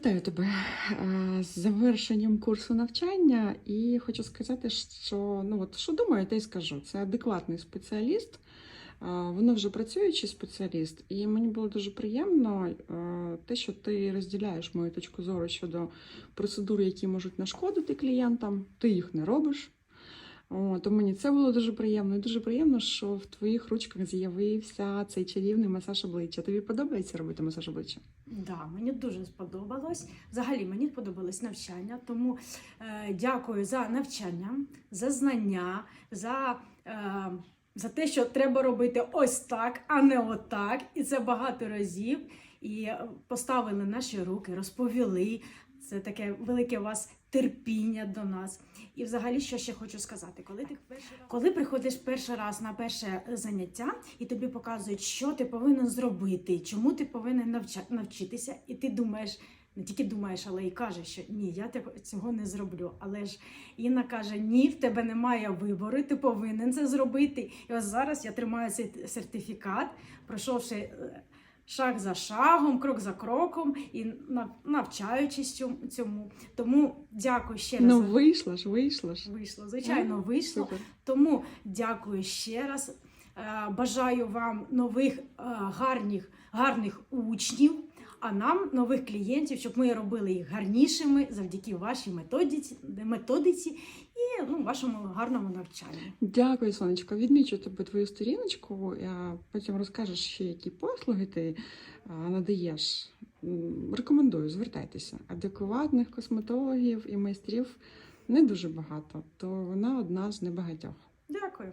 Вітаю тебе е, з завершенням курсу навчання, і хочу сказати, що ну от що думаю, те й скажу. Це адекватний спеціаліст, е, воно вже працюючий спеціаліст, і мені було дуже приємно е, те, що ти розділяєш мою точку зору щодо процедур, які можуть нашкодити клієнтам. Ти їх не робиш. О, то мені це було дуже приємно. І дуже приємно, що в твоїх ручках з'явився цей чарівний масаж обличчя. Тобі подобається робити масаж обличчя? Да, мені дуже сподобалось. Взагалі мені сподобалось навчання, тому е, дякую за навчання, за знання, за, е, за те, що треба робити ось так, а не отак. І це багато разів. І е, поставили наші руки, розповіли. Це таке велике у вас терпіння до нас. І взагалі, що ще хочу сказати, коли ти коли приходиш перший раз на перше заняття, і тобі показують, що ти повинен зробити, чому ти повинен навча... навчитися, і ти думаєш. Не тільки думаєш, але і кажеш, що ні, я цього не зроблю. Але ж Інна каже: ні, в тебе немає вибору, ти повинен це зробити. І ось зараз я тримаю цей сертифікат, пройшовши е, шаг за шагом, крок за кроком і навчаючись цьому-. Тому дякую ще раз. Ну, вийшло ж, вийшло ж. Вийшло, звичайно, Ну, вийшло. Супер. Тому дякую ще раз. Е, Бажаю вам нових е, гарних, гарних учнів, а нам нових клієнтів, щоб ми робили їх гарнішими завдяки вашій методиці, методиці ну, вашому гарному навчанню. Дякую, сонечко. Відмічу тебе твою сторіночку, потім розкажеш ще, які послуги ти надаєш. Рекомендую, звертайтеся. Адекватних косметологів і майстрів не дуже багато, то вона одна з небагатьох. Дякую.